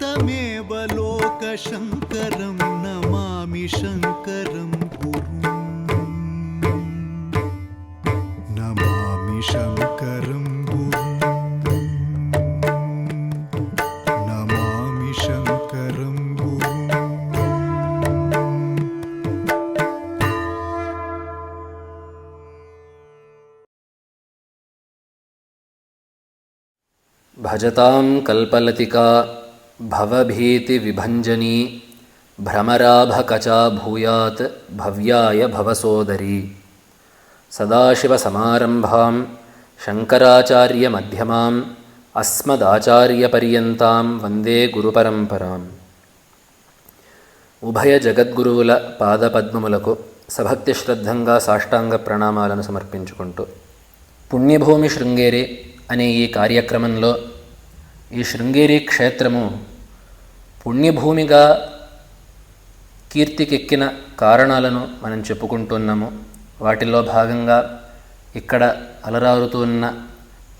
तमेव लोकशङ्करं नमामि शङ्करं गुरुम्। नमामि शङ्करं भजतां कल्पलतिका भवभीतिविभञ्जनी भ्रमराभकचा भूयात् भव्याय भवसोदरी सदाशिवसमारम्भां शङ्कराचार्यमध्यमाम् अस्मदाचार्यपर्यन्तां వందే గురుపరంపరాం ఉభయ జగద్గురువుల పాదపద్మములకు సభక్తి శ్రద్ధంగా సాష్టాంగ ప్రణామాలను సమర్పించుకుంటూ పుణ్యభూమి శృంగేరి అనే ఈ కార్యక్రమంలో ఈ శృంగేరి క్షేత్రము పుణ్యభూమిగా కీర్తికెక్కిన కారణాలను మనం చెప్పుకుంటున్నాము. వాటిల్లో భాగంగా ఇక్కడ అలరారుతున్న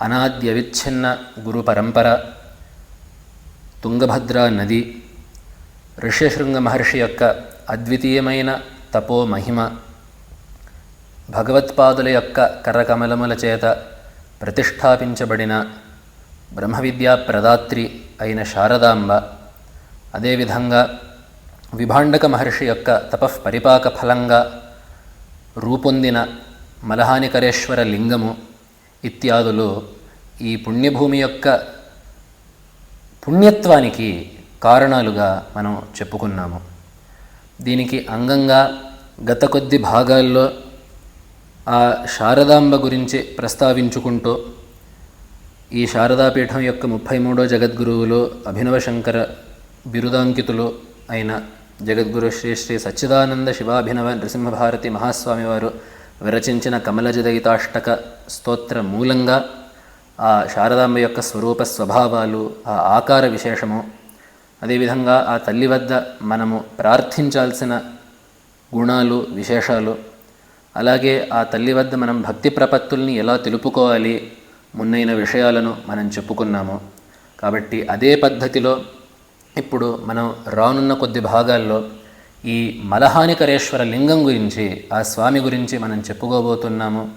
అనాద్యవిచ్ఛిన్న గురు పరంపర తుంగభద్రా నది ఋష్యశృంగ మహర్షి యొక్క అద్వితీయమైన తపో మహిమ భగవత్పాదుల యొక్క కరకమలముల చేత ప్రతిష్టాపించబడిన బ్రహ్మవిద్యా ప్రదాత్రి అయిన శారదాంబ అదేవిధంగా విభాండక మహర్షి యొక్క తపః పరిపాక ఫలంగా రూపొందిన మలహానికరేశ్వర లింగము ఇత్యాదులు ఈ పుణ్యభూమి యొక్క పుణ్యత్వానికి కారణాలుగా మనం చెప్పుకున్నాము. దీనికి అంగంగా గత కొద్ది భాగాల్లో ఆ శారదాంబ గురించి ప్రస్తావించుకుంటూ ఈ శారదాపీఠం యొక్క ముప్పై మూడో జగద్గురువులు అభినవ శంకర బిరుదాంకితులు అయిన జగద్గురు శ్రీ శ్రీ సచ్చిదానంద శివాభినవ నృసింహభారతి మహాస్వామి వారు విరచించిన కమలజదయితాష్టక స్తోత్ర మూలంగా ఆ శారదాంబ యొక్క స్వరూప స్వభావాలు ఆ ఆకార విశేషము అదేవిధంగా ఆ తల్లి వద్ద మనము ప్రార్థించాల్సిన గుణాలు విశేషాలు అలాగే ఆ తల్లి వద్ద మనం భక్తి ప్రపత్తుల్ని ఎలా తెలుపుకోవాలి మున్నైన విషయాలను మనం చెప్పుకున్నాము. కాబట్టి అదే పద్ధతిలో ఇప్పుడు మనం రానున్న కొద్ది భాగాల్లో ఈ మలహానికరేశ్వర లింగం గురించి ఆ స్వామి గురించి మనం చెప్పుకోబోతున్నాము.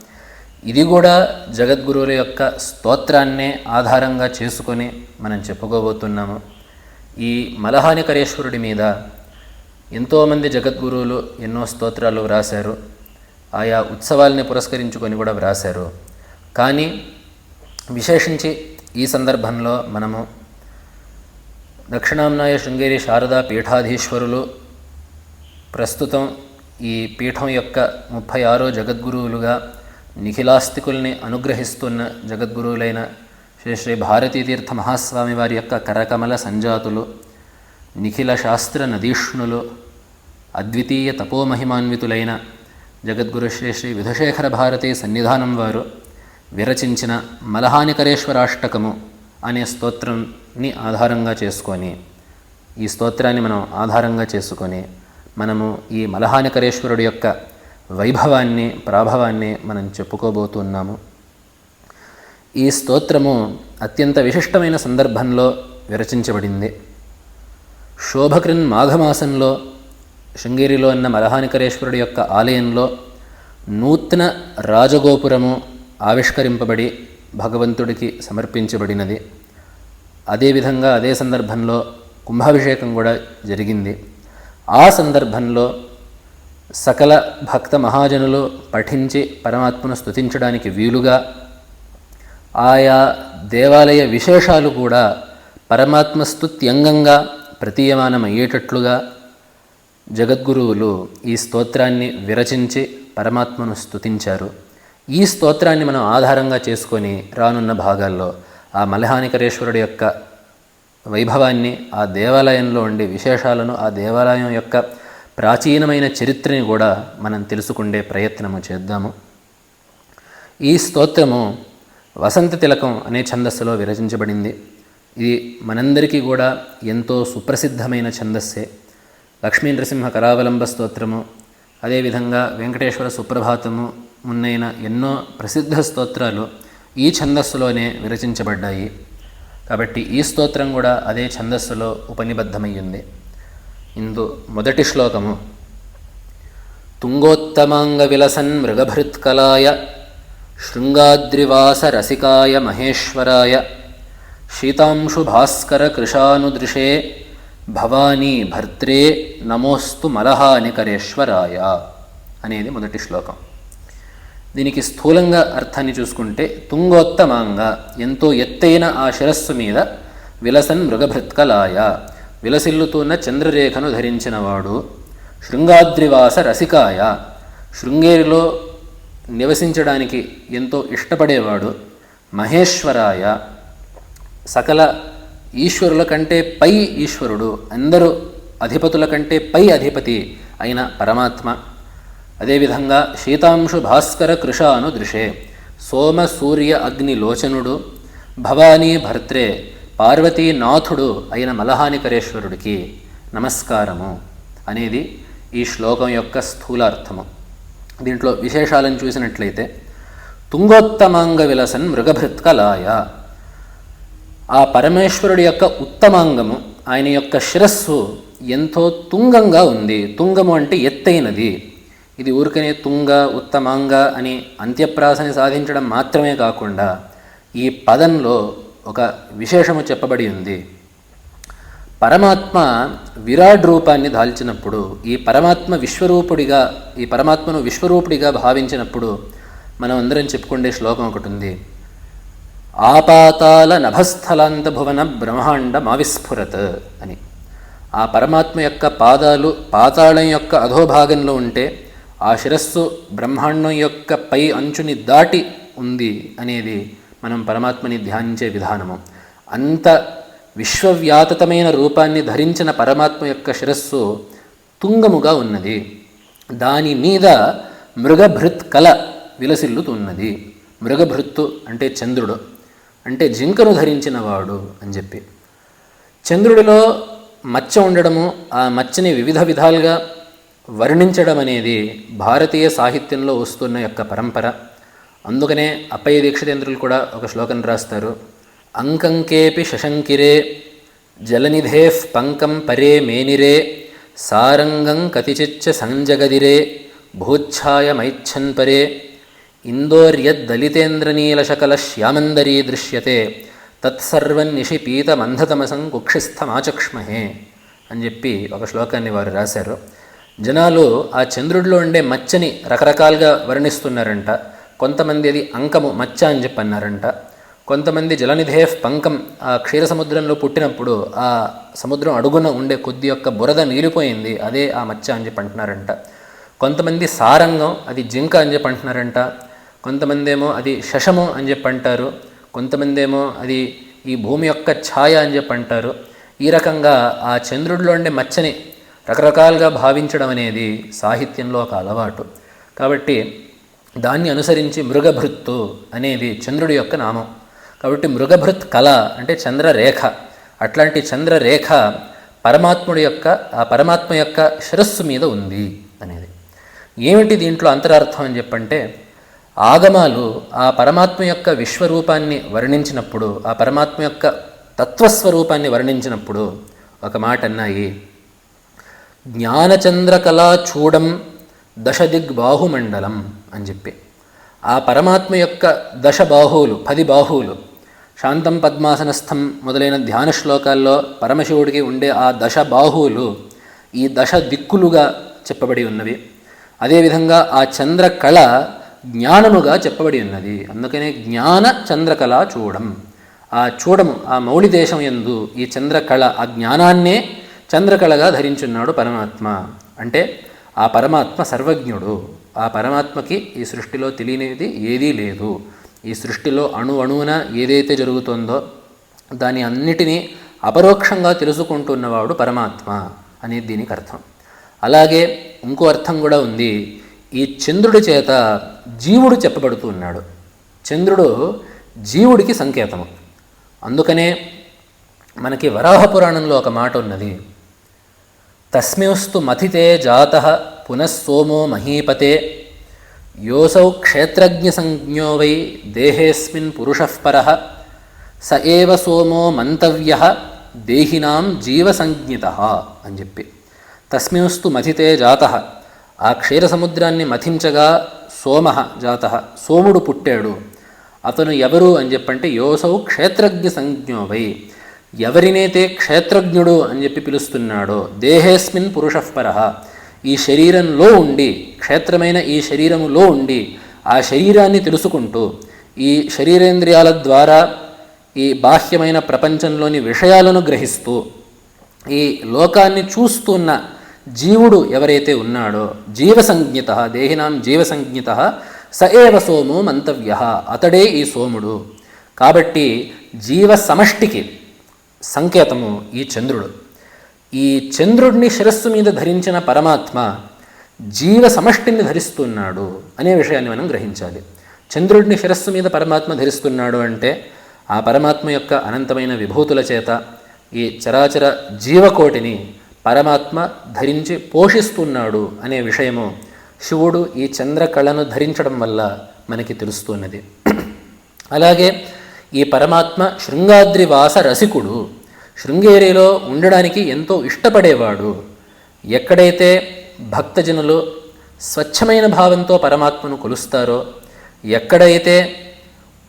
ఇది కూడా జగద్గురువుల యొక్క స్తోత్రాన్నే ఆధారంగా చేసుకొని మనం చెప్పుకోబోతున్నాము. ఈ మలహానికరేశ్వరుడి మీద ఎంతోమంది జగద్గురువులు ఎన్నో స్తోత్రాలు వ్రాశారు. ఆయా ఉత్సవాల్ని పురస్కరించుకొని కూడా వ్రాశారు. కానీ విశేషించి ఈ సందర్భంలో మనము దక్షిణాంనాయ శృంగేరి శారదా పీఠాధీశ్వరులు ప్రస్తుతం ఈ పీఠం యొక్క ముప్పై ఆరో జగద్గురువులుగా నిఖిలాస్తికుల్ని అనుగ్రహిస్తున్న జగద్గురువులైన శ్రీ శ్రీ భారతీతీర్థ మహాస్వామి వారి యొక్క కరకమల సంజాతులు నిఖిల శాస్త్ర నదీష్ణులు అద్వితీయ తపోమహిమాన్వితులైన జగద్గురు శ్రీ శ్రీ విధుశేఖర భారతి సన్నిధానం వారు విరచించిన మలహానికరేశ్వరాష్టకము అనే స్తోత్రం ని ఆధారంగా చేసుకొని ఈ స్తోత్రాన్ని మనం ఆధారంగా చేసుకొని మనము ఈ మలహానికరేశ్వరుడి యొక్క వైభవాన్ని ప్రాభవాన్ని మనం చెప్పుకోబోతున్నాము. ఈ స్తోత్రము అత్యంత విశిష్టమైన సందర్భంలో విరచించబడింది. శోభకృన్ మాఘమాసంలో శృంగేరిలో ఉన్న మలహానికరేశ్వరుడి యొక్క ఆలయంలో నూతన రాజగోపురము ఆవిష్కరింపబడి భగవంతుడికి సమర్పించబడినది. అదేవిధంగా అదే సందర్భంలో కుంభాభిషేకం కూడా జరిగింది. ఆ సందర్భంలో సకల భక్త మహాజనులు పఠించి పరమాత్మను స్తుతించడానికి వీలుగా ఆయా దేవాలయ విశేషాలు కూడా పరమాత్మ స్తుత్యంగంగా ప్రతీయమానమయ్యేటట్లుగా జగద్గురువులు ఈ స్తోత్రాన్ని విరచించి పరమాత్మను స్తుతించారు. ఈ స్తోత్రాన్ని మనం ఆధారంగా చేసుకొని రానున్న భాగాల్లో ఆ మలహానికరేశ్వరుడి యొక్క వైభవాన్ని ఆ దేవాలయంలో ఉండే విశేషాలను ఆ దేవాలయం యొక్క ప్రాచీనమైన చరిత్రని కూడా మనం తెలుసుకుండే ప్రయత్నము చేద్దాము. ఈ స్తోత్రము వసంత తిలకం అనే ఛందస్సులో విరచించబడింది. ఇది మనందరికీ కూడా ఎంతో సుప్రసిద్ధమైన ఛందస్సే. లక్ష్మీ నరసింహ కరావలంబ స్తోత్రము అదేవిధంగా వెంకటేశ్వర సుప్రభాతము మున్నైన ఎన్నో ప్రసిద్ధ స్తోత్రాలు ఈ ఛందస్సులోనే విరచించబడ్డాయి. కాబట్టి ఈ స్తోత్రం కూడా అదే ఛందస్సులో ఉపనిబద్ధమయ్యింది. ఇందు మొదటి శ్లోకము తుంగోత్తమాంగ విలసన్ మృగభృత్కలాయ శృంగాద్రివాస రసికాయ మహేశ్వరాయ శీతాంశు భాస్కర కృషానుదృశే భవానీ భర్త్రే నమోస్తు మలహానికరేశ్వరాయ అనేది మొదటి శ్లోకం. దీనికి స్థూలంగా అర్థాన్ని చూసుకుంటే తుంగోత్తమాంగ ఎంతో ఎత్తైన ఆ శిరస్సు మీద విలసన్ మృగభృత్కలాయ విలసిల్లుతున్న చంద్రరేఖను ధరించినవాడు. శృంగాద్రివాస రసికాయ శృంగేరిలో నివసించడానికి ఎంతో ఇష్టపడేవాడు. మహేశ్వరాయ సకల ఈశ్వరుల కంటే పై ఈశ్వరుడు అందరూ అధిపతుల కంటే పై అధిపతి అయిన పరమాత్మ. అదేవిధంగా శీతాంశు భాస్కర కృషాను దృశే సోమ సూర్య అగ్ని లోచనుడు భవానీ భర్త్రే పార్వతీనాథుడు అయిన మలహానికరేశ్వరుడికి నమస్కారము అనేది ఈ శ్లోకం యొక్క స్థూలార్థము. దీంట్లో విశేషాలను చూసినట్లయితే తుంగోత్తమాంగ విలసన్ మృగభృత్కలాయ ఆ పరమేశ్వరుడి యొక్క ఉత్తమాంగము ఆయన యొక్క శిరస్సు ఎంతో తుంగంగా ఉంది. తుంగము అంటే ఎత్తైనది. ఇది ఊరికనే తుంగ ఉత్తమాంగ అని అంత్యప్రాసని సాధించడం మాత్రమే కాకుండా ఈ పదంలో ఒక విశేషము చెప్పబడి ఉంది. పరమాత్మ విరాట్ రూపాన్ని దాల్చినప్పుడు ఈ పరమాత్మ విశ్వరూపుడిగా ఈ పరమాత్మను విశ్వరూపుడిగా భావించినప్పుడు మనం అందరం చెప్పుకుండే శ్లోకం ఒకటి ఉంది. ఆపాతాల నభస్థలాంత భువన బ్రహ్మాండ మావిస్ఫురత్ అని. ఆ పరమాత్మ యొక్క పాదాలు పాతాళం యొక్క అధోభాగంలో ఉంటే ఆ శిరస్సు బ్రహ్మాండం యొక్క పై అంచుని దాటి ఉంది అనేది మనం పరమాత్మని ధ్యానించే విధానము. అంత విశ్వవ్యాతతమైన రూపాన్ని ధరించిన పరమాత్మ యొక్క శిరస్సు తుంగముగా ఉన్నది. దాని మీద మృగభృత్ కల విలసిల్లుతున్నది. మృగభృత్తు అంటే చంద్రుడు అంటే జింకను ధరించినవాడు అని చెప్పి. చంద్రుడిలో మచ్చ ఉండడము ఆ మచ్చని వివిధ విధాలుగా వర్ణించడం అనేది భారతీయ సాహిత్యంలో వస్తున్న యొక్క పరంపర. అందుకనే అప్పయ్య దీక్షితేంద్రులు కూడా ఒక శ్లోకం రాస్తారు. అంకంకేపి శశంకిరే జలనిధే పంకం పరే మేనిరే సారంగం కతిచిచ్చ సంజగదిరే భూచ్ఛాయమైచ్చన్ పరే. ఇందోర్యద్దలితేంద్రనీలశకల శ్యామందరీ దృశ్యతే తత్సర్వం నిషిపీతమంధతమసం కుక్షిస్థమాచక్ష్మహే అని చెప్పి ఒక శ్లోకాన్ని వారు రాశారు. జనాలు ఆ చంద్రుడిలో ఉండే మచ్చని రకరకాలుగా వర్ణిస్తున్నారంట. కొంతమంది అది అంకము మచ్చ అని చెప్పి అన్నారంట కొంతమంది జలనిధే పంకం ఆ క్షీర సముద్రంలో పుట్టినప్పుడు ఆ సముద్రం అడుగున ఉండే కొద్ది యొక్క బురద నీలిపోయింది అదే ఆ మచ్చ అని చెప్పి అంటున్నారంట. కొంతమంది సారంగం అది జింక అని చెప్పి అంటున్నారంట. కొంతమంది ఏమో అది శశము అని చెప్పి అంటారు. కొంతమంది ఏమో అది ఈ భూమి యొక్క ఛాయ అని చెప్పి అంటారు. ఈ రకంగా ఆ చంద్రుడిలో ఉండే మచ్చని రకరకాలుగా భావించడం అనేది సాహిత్యంలో ఒక అలవాటు. కాబట్టి దాన్ని అనుసరించి మృగభృత్తు అనేది చంద్రుడి యొక్క నామం. కాబట్టి మృగభృత్ కళ అంటే చంద్రరేఖ. అట్లాంటి చంద్రరేఖ పరమాత్ముడి యొక్క ఆ పరమాత్మ యొక్క శిరస్సు మీద ఉంది అనేది. ఏమిటి దీంట్లో అంతరార్థం అని చెప్పంటే ఆగమాలు ఆ పరమాత్మ యొక్క విశ్వరూపాన్ని వర్ణించినప్పుడు ఆ పరమాత్మ యొక్క తత్వస్వరూపాన్ని వర్ణించినప్పుడు ఒక మాట అన్నాయి. జ్ఞానచంద్రకళా చూడం దశదిగ్బాహుమండలం అని చెప్పి. ఆ పరమాత్మ యొక్క దశ బాహువులు పది బాహువులు శాంతం పద్మాసనస్థం మొదలైన ధ్యాన శ్లోకాల్లో పరమశివుడికి ఉండే ఆ దశ బాహువులు ఈ దశ దిక్కులుగా చెప్పబడి ఉన్నవి. అదేవిధంగా ఆ చంద్రకళ జ్ఞానముగా చెప్పబడి ఉన్నది. అందుకనే జ్ఞాన చంద్రకళ చూడం ఆ చూడము ఆ మౌళి దేశం ఎందు ఈ చంద్రకళ ఆ జ్ఞానాన్నే చంద్రకళగా ధరించున్నాడు పరమాత్మ. అంటే ఆ పరమాత్మ సర్వజ్ఞుడు. ఆ పరమాత్మకి ఈ సృష్టిలో తెలియనిది ఏదీ లేదు. ఈ సృష్టిలో అణు అణువున ఏదైతే జరుగుతుందో దాని అన్నిటినీ అపరోక్షంగా తెలుసుకుంటున్నవాడు పరమాత్మ అనేది దీనికి అర్థం. అలాగే ఇంకో అర్థం కూడా ఉంది. ఈ చంద్రుడి చేత జీవుడు చెప్పబడుతూ ఉన్నాడు. చంద్రుడు జీవుడికి సంకేతము. అందుకనే మనకి వరాహ పురాణంలో ఒక మాట ఉన్నది. తస్మిస్తు మథితే జాత పునఃసోమో మహీపతే। యోసౌ క్షేత్రజ్ఞసంజ్ఞో వై దేహేస్మిన్ పురుషఃపర స ఏవ సోమో మంతవ్య దేహినాం జీవసంజ్ఞిత అని చెప్పి। తస్మింస్తు మథితే జాత ఆ క్షీరసముద్రాన్ని మథించగా సోమ జాత సోముడు పుట్టాడు। అతను ఎవరు అని చెప్పంటే యోసౌ క్షేత్రజ్ఞ సంజ్ఞో వై। ఎవరినైతే క్షేత్రజ్ఞుడు అని చెప్పి పిలుస్తున్నాడో దేహేస్మిన్ పురుషఃపర ఈ శరీరంలో ఉండి క్షేత్రమైన ఈ శరీరములో ఉండి ఆ శరీరాన్ని తెలుసుకుంటూ ఈ శరీరేంద్రియాల ద్వారా ఈ బాహ్యమైన ప్రపంచంలోని విషయాలను గ్రహిస్తూ ఈ లోకాన్ని చూస్తున్న జీవుడు ఎవరైతే ఉన్నాడో జీవసంజ్ఞిత దేహినాం జీవసంజ్ఞిత స ఏవ సోము మంతవ్య. అతడే ఈ సోముడు. కాబట్టి జీవ సమష్టికి సంకేతము ఈ చంద్రుడు. ఈ చంద్రుడిని శిరస్సు మీద ధరించిన పరమాత్మ జీవ సమష్టిని ధరిస్తున్నాడు అనే విషయాన్ని మనం గ్రహించాలి. చంద్రుడిని శిరస్సు మీద పరమాత్మ ధరిస్తున్నాడు అంటే ఆ పరమాత్మ యొక్క అనంతమైన విభూతుల చేత ఈ చరాచర జీవకోటిని పరమాత్మ ధరించి పోషిస్తున్నాడు అనే విషయము శివుడు ఈ చంద్రకళను ధరించడం వల్ల మనకి తెలుస్తున్నది. అలాగే ఈ పరమాత్మ శృంగాద్రివాస రసికుడు. శృంగేరిలో ఉండడానికి ఎంతో ఇష్టపడేవాడు. ఎక్కడైతే భక్తజనులు స్వచ్ఛమైన భావంతో పరమాత్మను కొలుస్తారో ఎక్కడైతే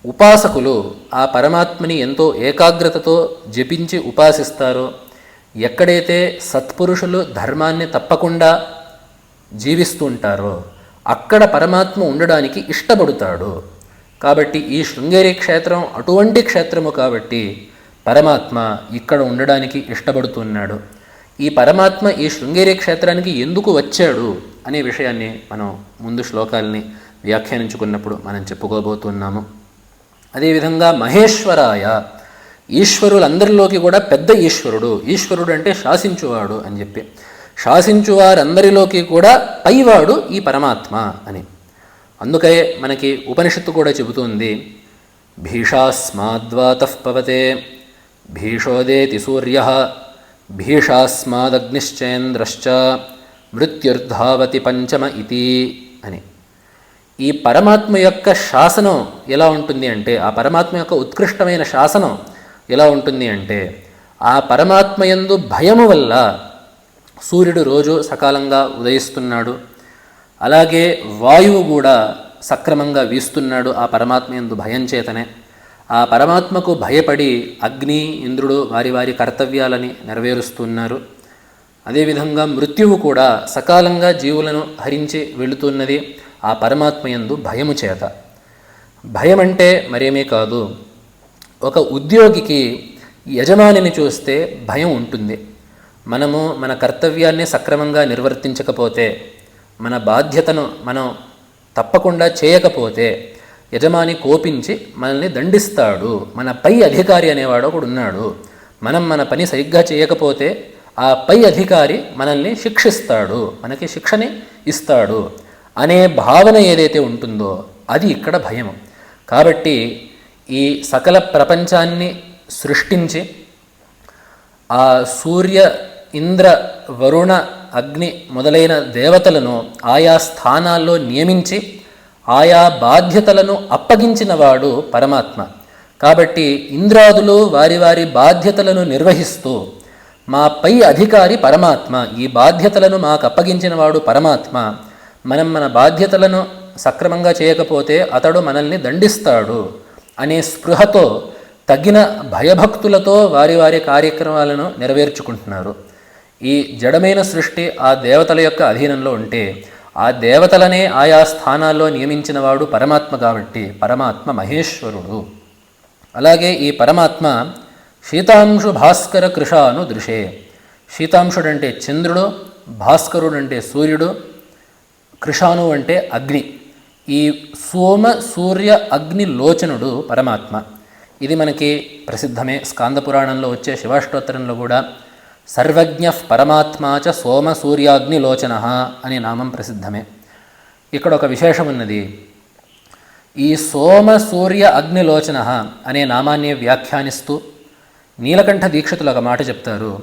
ఉపాసకులు ఆ పరమాత్మని ఎంతో ఏకాగ్రతతో జపించి ఉపాసిస్తారో ఎక్కడైతే సత్పురుషులు ధర్మాన్ని తప్పకుండా జీవిస్తుంటారో అక్కడ పరమాత్మ ఉండడానికి ఇష్టపడతాడు. కాబట్టి ఈ శృంగేరి క్షేత్రం అటువంటి క్షేత్రము కాబట్టి పరమాత్మ ఇక్కడ ఉండడానికి ఇష్టపడుతున్నాడు. ఈ పరమాత్మ ఈ శృంగేరి క్షేత్రానికి ఎందుకు వచ్చాడు అనే విషయాన్ని మనం ముందు శ్లోకాల్ని వ్యాఖ్యానించుకున్నప్పుడు మనం చెప్పుకోబోతున్నాము. అదేవిధంగా మహేశ్వరాయ ఈశ్వరులందరిలోకి కూడా పెద్ద ఈశ్వరుడు ఈశ్వరుడు అంటే శాసించువాడు అని చెప్పి. శాసించువారందరిలోకి కూడా పైవాడు ఈ పరమాత్మ అని. అందుకే మనకి ఉపనిషత్తు కూడా చెబుతుంది భీషాస్మాద్వాతపవతే భీషోదేతి సూర్య భీషాస్మాదగ్నిశ్చేంద్రశ్చ మృత్యుర్ధావతి పంచమ ఇది అని. ఈ పరమాత్మ యొక్క శాసనం ఎలా ఉంటుంది అంటే ఆ పరమాత్మ యొక్క ఉత్కృష్టమైన శాసనం ఎలా ఉంటుంది అంటే ఆ పరమాత్మ ఎందు భయము వల్ల సూర్యుడు రోజు సకాలంగా ఉదయిస్తున్నాడు అలాగే వాయువు కూడా సక్రమంగా వీస్తున్నాడు ఆ పరమాత్మ ఎందు భయం చేతనే. ఆ పరమాత్మకు భయపడి అగ్ని ఇంద్రుడు వారి వారి కర్తవ్యాలని నెరవేరుస్తున్నారు. అదేవిధంగా మృత్యువు కూడా సకాలంగా జీవులను హరించి వెళుతున్నది ఆ పరమాత్మ ఎందు భయము చేత. భయం అంటే మరేమీ కాదు ఒక ఉద్యోగికి యజమానిని చూస్తే భయం ఉంటుంది. మనము మన కర్తవ్యాన్ని సక్రమంగా నిర్వర్తించకపోతే మన బాధ్యతను మనం తప్పకుండా చేయకపోతే యజమాని కోపించి మనల్ని దండిస్తాడు. మన పై అధికారి అనేవాడు ఒకడు ఉన్నాడు. మనం మన పని సరిగ్గా చేయకపోతే ఆ పై అధికారి మనల్ని శిక్షిస్తాడు. మనకి శిక్షని ఇస్తాడు అనే భావన ఏదైతే ఉంటుందో అది ఇక్కడ భయం కాబట్టి ఈ సకల ప్రపంచాన్ని సృష్టించి ఆ సూర్య ఇంద్ర వరుణ అగ్ని మొదలైన దేవతలను ఆయా స్థానాల్లో నియమించి ఆయా బాధ్యతలను అప్పగించినవాడు పరమాత్మ. కాబట్టి ఇంద్రాదులు వారి వారి బాధ్యతలను నిర్వహిస్తూ మా పై అధికారి పరమాత్మ ఈ బాధ్యతలను మాకు అప్పగించినవాడు పరమాత్మ. మనం మన బాధ్యతలను సక్రమంగా చేయకపోతే అతడు మనల్ని దండిస్తాడు అనే స్పృహతో తగిన భయభక్తులతో వారి వారి కార్యక్రమాలను నెరవేర్చుకుంటున్నారు. ఈ జడమైన సృష్టి ఆ దేవతల యొక్క అధీనంలో ఉంటే ఆ దేవతలనే ఆయా స్థానాల్లో నియమించినవాడు పరమాత్మ కాబట్టి పరమాత్మ మహేశ్వరుడు. అలాగే ఈ పరమాత్మ శీతాంశు భాస్కర కృషాను దృశే. శీతాంశుడు అంటే చంద్రుడు భాస్కరుడు అంటే సూర్యుడు కృషాను అంటే అగ్ని. ఈ సోమ సూర్య అగ్ని లోచనుడు పరమాత్మ. ఇది మనకి ప్రసిద్ధమే. స్కాంద పురాణంలో వచ్చే శివాష్టోత్తరంలో కూడా సర్వజ్ఞ పరమాత్మా చ సోమ సూర్యాగ్నిలోచన అనే నామం ప్రసిద్ధమే. ఇక్కడ ఒక విశేషం ఉన్నది. ఈ సోమ సూర్య అగ్నిలోచన అనే నామాన్ని వ్యాఖ్యానిస్తూ నీలకంఠ దీక్షితులు ఒక మాట చెప్తారు.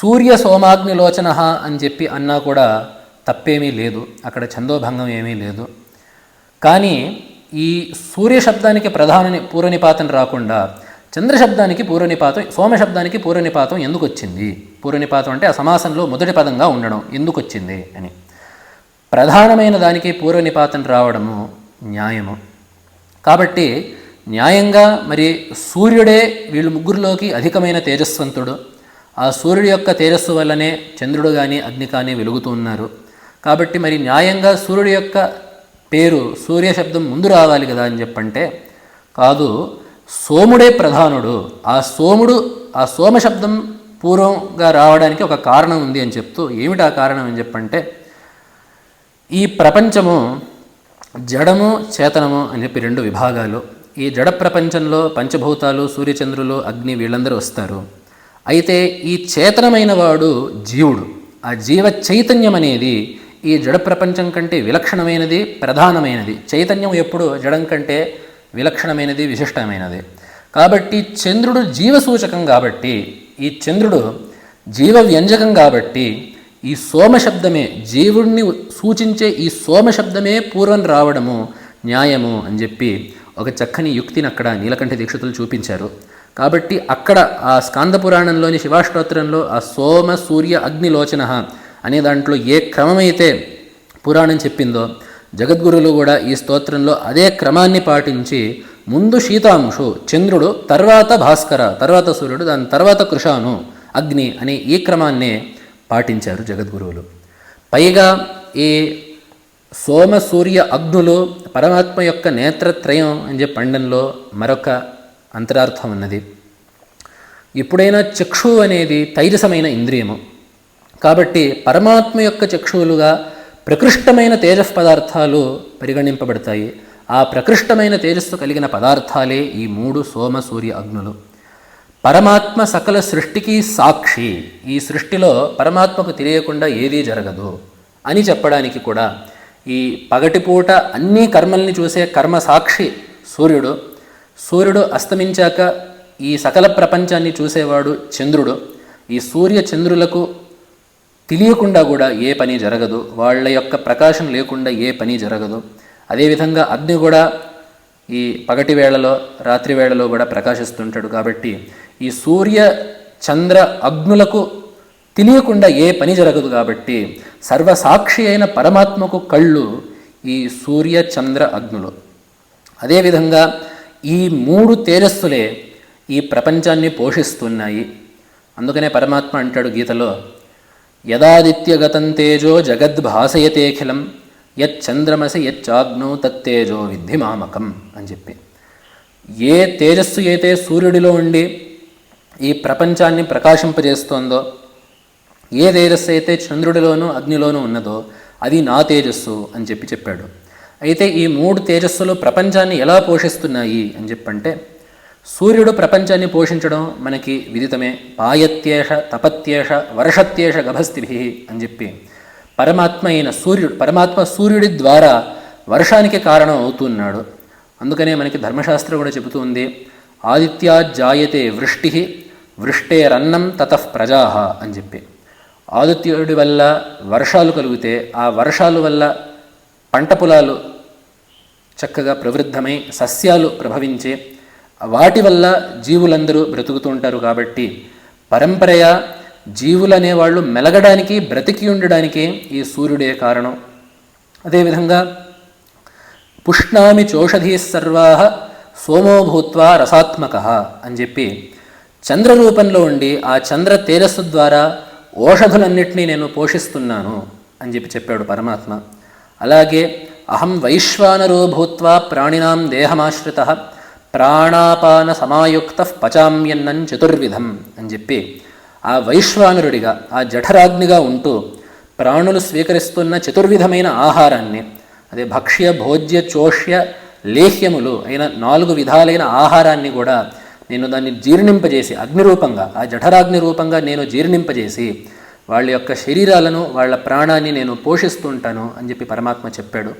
సూర్య సోమాగ్నిలోచన అని చెప్పి అన్నా కూడా తప్పేమీ లేదు. అక్కడ ఛందోభంగం ఏమీ లేదు. కానీ ఈ సూర్య శబ్దానికి ప్రధాన పూర్వనిపాతం రాకుండా చంద్రశబ్దానికి పూర్వనిపాతం సోమశబ్దానికి పూర్వనిపాతం ఎందుకు వచ్చింది పూర్వనిపాతం అంటే ఆ సమాసంలో మొదటి పదంగా ఉండడం ఎందుకు వచ్చింది అని. ప్రధానమైన దానికి పూర్వనిపాతం రావడము న్యాయము. కాబట్టి న్యాయంగా మరి సూర్యుడే వీళ్ళు ముగ్గురులోకి అధికమైన తేజస్వంతుడు. ఆ సూర్యుడి యొక్క తేజస్సు వల్లనే చంద్రుడు కానీ అగ్ని కానీ వెలుగుతూ ఉన్నారు. కాబట్టి మరి న్యాయంగా సూర్యుడి యొక్క పేరు సూర్య శబ్దం ముందు రావాలి కదా అని చెప్పంటే కాదు సోముడే ప్రధానుడు. ఆ సోముడు ఆ సోమ శబ్దం పూర్వంగా రావడానికి ఒక కారణం ఉంది అని చెప్తూ ఏమిటి ఆ కారణం అని చెప్పంటే ఈ ప్రపంచము జడము చేతనము అని చెప్పి రెండు విభాగాలు. ఈ జడ ప్రపంచంలో పంచభూతాలు సూర్యచంద్రులు అగ్ని వీళ్ళందరూ వస్తారు. అయితే ఈ చేతనమైన వాడు జీవుడు. ఆ జీవ చైతన్యం అనేది ఈ జడ ప్రపంచం కంటే విలక్షణమైనది ప్రధానమైనది. చైతన్యం ఎప్పుడు జడం కంటే విలక్షణమైనది విశిష్టమైనది. కాబట్టి చంద్రుడు జీవసూచకం కాబట్టి ఈ చంద్రుడు జీవ వ్యంజకం కాబట్టి ఈ సోమ శబ్దమే జీవుణ్ణి సూచించే ఈ సోమ శబ్దమే పూర్వం రావడము న్యాయము అని చెప్పి ఒక చక్కని యుక్తిని అక్కడ నీలకంఠ దీక్షితులు చూపించారు. కాబట్టి అక్కడ ఆ స్కాంద పురాణంలోని శివాష్టోత్రంలో ఆ సోమ సూర్య అగ్నిలోచన అనే దాంట్లో ఏ క్రమమైతే పురాణం చెప్పిందో జగద్గురులు కూడా ఈ స్తోత్రంలో అదే క్రమాన్ని పాటించి ముందు శీతాంశు చంద్రుడు తర్వాత భాస్కర తర్వాత సూర్యుడు దాని తర్వాత కృషాను అగ్ని అనే ఈ క్రమాన్నే పాటించారు జగద్గురువులు. పైగా ఈ సోమ సూర్య అగ్నులు పరమాత్మ యొక్క నేత్రత్రయం అని చెప్పి పండంలో మరొక అంతరార్థం ఉన్నది. ఎప్పుడైనా చక్షు అనేది తైజసమైన ఇంద్రియము. కాబట్టి పరమాత్మ యొక్క చక్షువులుగా ప్రకృష్టమైన తేజస్ పదార్థాలు పరిగణింపబడతాయి. ఆ ప్రకృష్టమైన తేజస్సు కలిగిన పదార్థాలే ఈ మూడు సోమ సూర్య అగ్నులు. పరమాత్మ సకల సృష్టికి సాక్షి. ఈ సృష్టిలో పరమాత్మకు తెలియకుండా ఏదీ జరగదు అని చెప్పడానికి కూడా ఈ పగటిపూట అన్ని కర్మల్ని చూసే కర్మ సాక్షి సూర్యుడు. సూర్యుడు అస్తమించాక ఈ సకల ప్రపంచాన్ని చూసేవాడు చంద్రుడు. ఈ సూర్య చంద్రులకు తెలియకుండా కూడా ఏ పని జరగదు. వాళ్ళ యొక్క ప్రకాశం లేకుండా ఏ పని జరగదు. అదేవిధంగా అగ్ని కూడా ఈ పగటి వేళలో రాత్రి వేళలో కూడా ప్రకాశిస్తుంటాడు కాబట్టి ఈ సూర్య చంద్ర అగ్నులకు తెలియకుండా ఏ పని జరగదు కాబట్టి సర్వసాక్షి అయిన పరమాత్మకు కళ్ళు ఈ సూర్య చంద్ర అగ్నులు. అదేవిధంగా ఈ మూడు తేజస్సులే ఈ ప్రపంచాన్ని పోషిస్తున్నాయి. అందుకనే పరమాత్మ అంటాడు గీతలో యదాదిత్యగతం తేజో జగద్భాసయతేఖిలం యచ్చంద్రమసి యచ్చాగ్నో తత్తేజో విద్ధి మామకం అని చెప్పి. ఏ తేజస్సు అయితే సూర్యుడిలో ఉండి ఈ ప్రపంచాన్ని ప్రకాశింపజేస్తోందో ఏ తేజస్సు అయితే చంద్రుడిలోనూ అగ్నిలోనూ ఉన్నదో అది నా తేజస్సు అని చెప్పి చెప్పాడు. అయితే ఈ మూడు తేజస్సులు ప్రపంచాన్ని ఎలా పోషిస్తున్నాయి అని చెప్పంటే సూర్యుడు ప్రపంచాన్ని పోషించడం మనకి విదితమే. పాయత్యేష తపత్యేష వర్షత్యేష గభస్తిభి అని చెప్పి. పరమాత్మ అయిన సూర్యుడు పరమాత్మ సూర్యుడి ద్వారా వర్షానికి కారణం అవుతున్నాడు అందుకనే మనకి ధర్మశాస్త్రం కూడా చెబుతుంది ఆదిత్యా జాయతే వృష్టి వృష్టేరన్నం తతః ప్రజాహ అని చెప్పి. ఆదిత్యుడి వల్ల వర్షాలు కలిగితే ఆ వర్షాలు వల్ల పంట పొలాలు చక్కగా ప్రవృద్ధమై సస్యాలు ప్రభవించే వాటి వల్ల జీవులందరూ బ్రతుకుతూ ఉంటారు కాబట్టి పరంపరయ జీవులు అనేవాళ్ళు మెలగడానికి బ్రతికి ఉండడానికి ఈ సూర్యుడే కారణం. అదేవిధంగా పుష్ణామి చోషధీ సర్వా సోమో భూత్వా రసాత్మక అని చెప్పి చంద్ర రూపంలో ఉండి ఆ చంద్ర తేజస్సు ద్వారా ఓషధులన్నింటినీ నేను పోషిస్తున్నాను అని చెప్పి చెప్పాడు పరమాత్మ. అలాగే అహం వైశ్వానరో భూత్వా ప్రాణినాం దేహమాశ్రిత ప్రాణాపాన సమాయుక్త పచామ్యన్నం చతుర్విధం అని చెప్పి ఆ వైశ్వానరుడిగా ఆ జఠరాగ్నిగా ఉంటూ ప్రాణులు స్వీకరిస్తున్న చతుర్విధమైన ఆహారాన్ని అదే భక్ష్య భోజ్య చోష్య లేహ్యములు అయిన నాలుగు విధాలైన ఆహారాన్ని కూడా నేను దాన్ని జీర్ణింపజేసి అగ్నిరూపంగా ఆ జఠరాగ్ని రూపంగా నేను జీర్ణింపజేసి వాళ్ళ యొక్క శరీరాలను వాళ్ళ ప్రాణాన్ని నేను పోషిస్తుంటాను అని చెప్పి పరమాత్మ చెప్పాడు.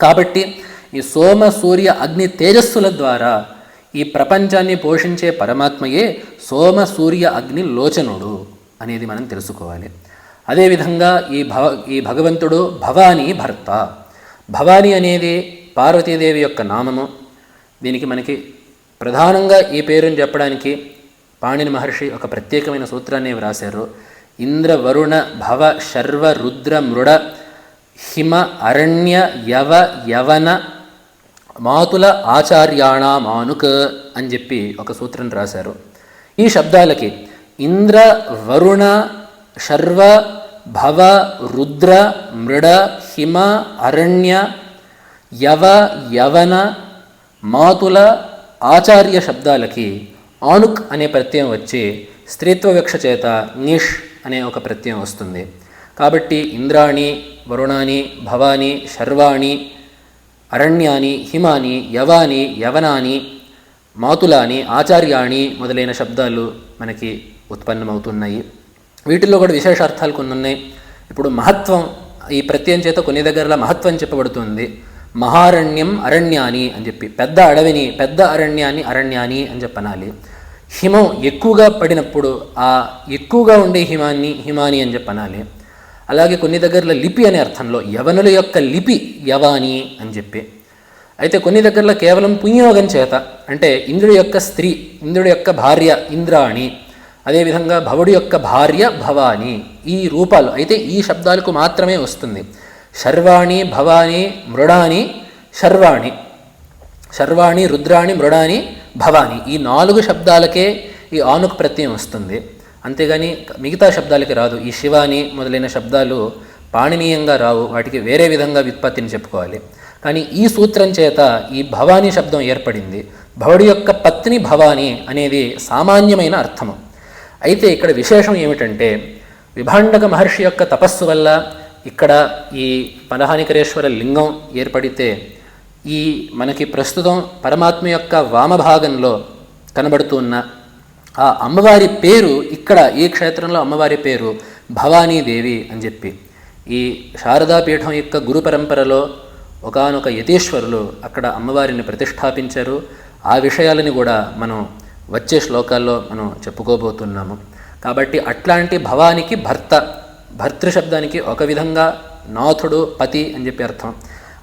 కాబట్టి ఈ సోమ సూర్య అగ్ని తేజస్సుల ద్వారా ఈ ప్రపంచాన్ని పోషించే పరమాత్మయే సోమ సూర్య అగ్ని లోచనుడు అనేది మనం తెలుసుకోవాలి. అదేవిధంగా ఈ భవ ఈ భగవంతుడు భవానీ భర్త. భవానీ అనేది పార్వతీదేవి యొక్క నామము. దీనికి మనకి ప్రధానంగా ఈ పేరుని చెప్పడానికి పాణిని మహర్షి ఒక ప్రత్యేకమైన సూత్రాన్ని వ్రాశారు. ఇంద్ర వరుణ భవ శర్వ రుద్ర మృడ హిమ అరణ్య యవ యవన మాతుల ఆచార్యాణ మానుక్ అని చెప్పి ఒక సూత్రం రాశారు. ఈ శబ్దాలకి ఇంద్ర వరుణ శర్వ భవ రుద్ర మృడ హిమ అరణ్య యవ యవన మాతుల ఆచార్య శబ్దాలకి ఆనుక్ అనే ప్రత్యయం వచ్చి స్త్రీత్వ విక్ష చేత నిష్ అనే ఒక ప్రత్యయం వస్తుంది. కాబట్టి ఇంద్రాణి వరుణాని భవాని శర్వాణి అరణ్యాని హిమాని యవాని యవనాని మాతులాని ఆచార్యాణి మొదలైన శబ్దాలు మనకి ఉత్పన్నమవుతున్నాయి. వీటిల్లో కూడా విశేషార్థాలు కొన్ని ఉన్నాయి ఇప్పుడు మహత్వం ఈ ప్రత్యయం చేత కొన్ని దగ్గరలో మహత్వం చెప్పబడుతుంది. మహారణ్యం అరణ్యాని అని చెప్పి పెద్ద అడవిని పెద్ద అరణ్యాన్ని అరణ్యాని అని చెప్పనాలి. హిమం ఎక్కువగా పడినప్పుడు ఆ ఎక్కువగా ఉండే హిమాన్ని హిమాని అని చెప్పనాలి. అలాగే కొన్ని దగ్గరలో లిపి అనే అర్థంలో యవనుల యొక్క లిపి యవాని అని చెప్పి. అయితే కొన్ని దగ్గరలో కేవలం పుణ్యోగం చేత అంటే ఇంద్రుడి యొక్క స్త్రీ ఇంద్రుడి యొక్క భార్య ఇంద్రాణి అదేవిధంగా భవుడి యొక్క భార్య భవాని ఈ రూపాలు అయితే ఈ శబ్దాలకు మాత్రమే వస్తుంది. శర్వాణి భవాని మృడాని శర్వాణి శర్వాణి రుద్రాణి మృడాని భవాని ఈ నాలుగు శబ్దాలకే ఈ ఆనుకు ప్రత్యయం వస్తుంది. అంతేగాని మిగతా శబ్దాలకి రాదు. ఈ శివాని మొదలైన శబ్దాలు పాణనీయంగా రావు. వాటికి వేరే విధంగా వ్యుత్పత్తిని చెప్పుకోవాలి. కానీ ఈ సూత్రం చేత ఈ భవానీ శబ్దం ఏర్పడింది. భవుడి యొక్క పత్ని భవాని అనేది సామాన్యమైన అర్థము. అయితే ఇక్కడ విశేషం ఏమిటంటే విభాండక మహర్షి యొక్క తపస్సు వల్ల ఇక్కడ ఈ పలహానికరేశ్వర లింగం ఏర్పడితే ఈ మనకి ప్రస్తుతం పరమాత్మ యొక్క వామభాగంలో కనబడుతున్న ఆ అమ్మవారి పేరు ఇక్కడ ఈ క్షేత్రంలో అమ్మవారి పేరు భవానీదేవి అని చెప్పి. ఈ శారదాపీఠం యొక్క గురు పరంపరలో ఒకానొక యతీశ్వరులు అక్కడ అమ్మవారిని ప్రతిష్టాపించారు. ఆ విషయాలని కూడా మనం వచ్చే శ్లోకాల్లో మనం చెప్పుకోబోతున్నాము. కాబట్టి అట్లాంటి భవానికి భర్త భర్తృ శబ్దానికి ఒక విధంగా నాథుడు పతి అని చెప్పి అర్థం.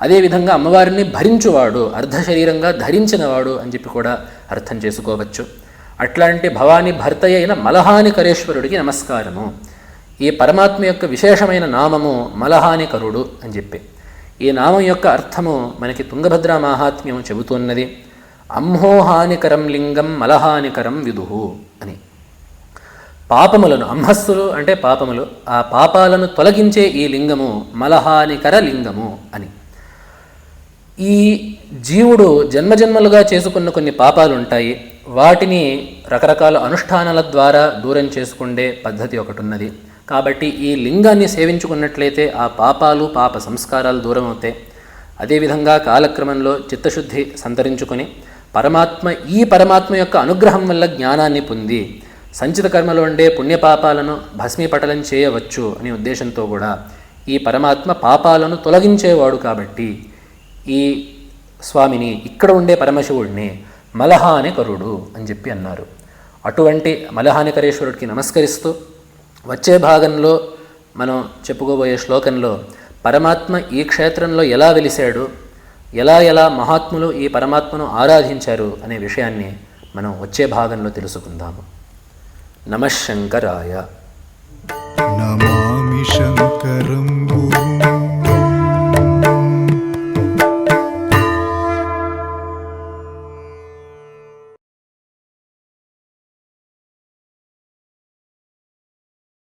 అదేవిధంగా అమ్మవారిని భరించువాడు అర్ధశరీరంగా ధరించినవాడు అని చెప్పి కూడా అర్థం చేసుకోవచ్చు. అట్లాంటి భవాని భర్త అయిన మలహానికరేశ్వరుడికి నమస్కారము. ఈ పరమాత్మ యొక్క విశేషమైన నామము మలహానికరుడు అని చెప్పి. ఈ నామం యొక్క అర్థము మనకి తుంగభద్ర మాహాత్మ్యం చెబుతున్నది. అంహోహానికరం లింగం మలహానికరం విదుహు అని. పాపములను అంహస్సులు అంటే పాపములు ఆ పాపాలను తొలగించే ఈ లింగము మలహానికర లింగము అని. ఈ జీవుడు జన్మజన్మలుగా చేసుకున్న కొన్ని పాపాలు ఉంటాయి వాటిని రకరకాల అనుష్ఠానాల ద్వారా దూరం చేసుకుండే పద్ధతి ఒకటి ఉన్నది కాబట్టి ఈ లింగాన్ని సేవించుకున్నట్లయితే ఆ పాపాలు పాప సంస్కారాలు దూరం అవుతాయి అదేవిధంగా కాలక్రమంలో చిత్తశుద్ధి సంతరించుకొని పరమాత్మ ఈ పరమాత్మ యొక్క అనుగ్రహం వల్ల జ్ఞానాన్ని పొంది సంచిత కర్మలో ఉండే పుణ్యపాపాలను భస్మీపటలం చేయవచ్చు అనే ఉద్దేశంతో కూడా ఈ పరమాత్మ పాపాలను తొలగించేవాడు కాబట్టి ఈ స్వామిని ఇక్కడ ఉండే పరమశివుడిని మలహానికరుడు అని చెప్పి అన్నారు. అటువంటి మలహానికరేశ్వరుడికి నమస్కరిస్తూ వచ్చే భాగంలో మనం చెప్పుకోబోయే శ్లోకంలో పరమాత్మ ఈ క్షేత్రంలో ఎలా వెలిశాడు ఎలా ఎలా మహాత్ములు ఈ పరమాత్మను ఆరాధించారు అనే విషయాన్ని మనం వచ్చే భాగంలో తెలుసుకుందాము. నమశంకరాయ నమామి శంకరం